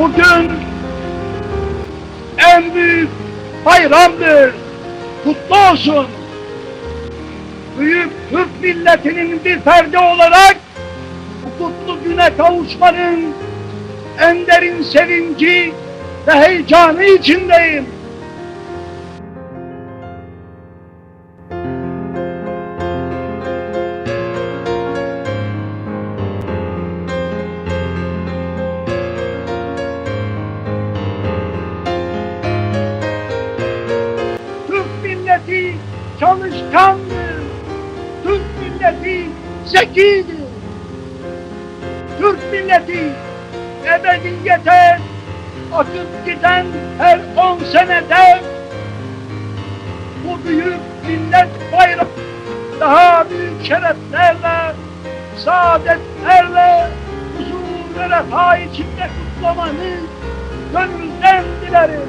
bugün en büyük bayramdır. Kutlu olsun. Büyük Türk milletinin bir ferdi olarak bu kutlu güne kavuşmanın en derin sevinci ve heyecanı içindeyim. Milleti çalışkandır. Türk milleti zekidir. Türk milleti ebediyete akıp giden her on senede bu büyük millet bayramı daha büyük şereflerle, saadetlerle, huzur ve refah içinde kutlamanı gönülden dilerim.